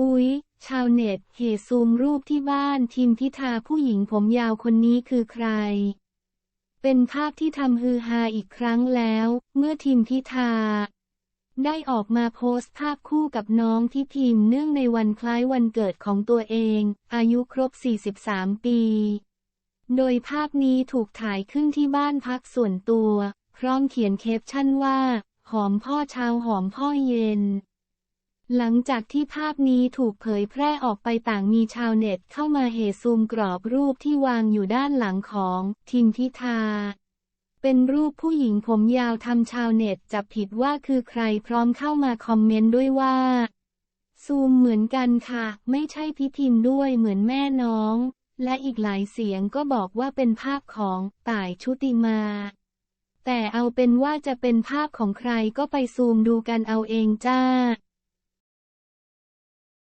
อุ๊ย ชาวเน็ตเหซูมรูปที่บ้านทีมพิธาผู้หญิงผมยาวคนนี้คือใคร เป็นภาพที่ทำฮือฮาอีกครั้งแล้ว เมื่อทีมพิธา ได้ออกมาโพสต์ภาพคู่กับน้องที่ทีมเนื่องในวันคล้ายวันเกิดของตัวเอง อายุครบ 43 ปี โดยภาพนี้ถูกถ่ายขึ้นที่บ้านพักส่วนตัว พร้อมเขียนเคปชั่นว่า หอมพ่อเช้าหอมพ่อเย็น หลังจากที่ภาพนี้ถูกเผยแพร่ออกไปต่างมีชาวเน็ตเข้ามาเฮซูมกรอบรูปที่วางอยู่ด้านหลังของทิมพิธา เป็นรูปผู้หญิงผมยาวทำชาวเน็ตจับผิดว่าคือใครพร้อมเข้ามาคอมเมนต์ด้วยว่า ซูมเหมือนกันค่ะ ไม่ใช่พิพิมพ์ด้วยเหมือนแม่น้อง และอีกหลายเสียงก็บอกว่าเป็นภาพของต่ายชุติมาแต่เอาเป็นว่าจะเป็นภาพของใครก็ไปซูมดูกันเอาเองจ้า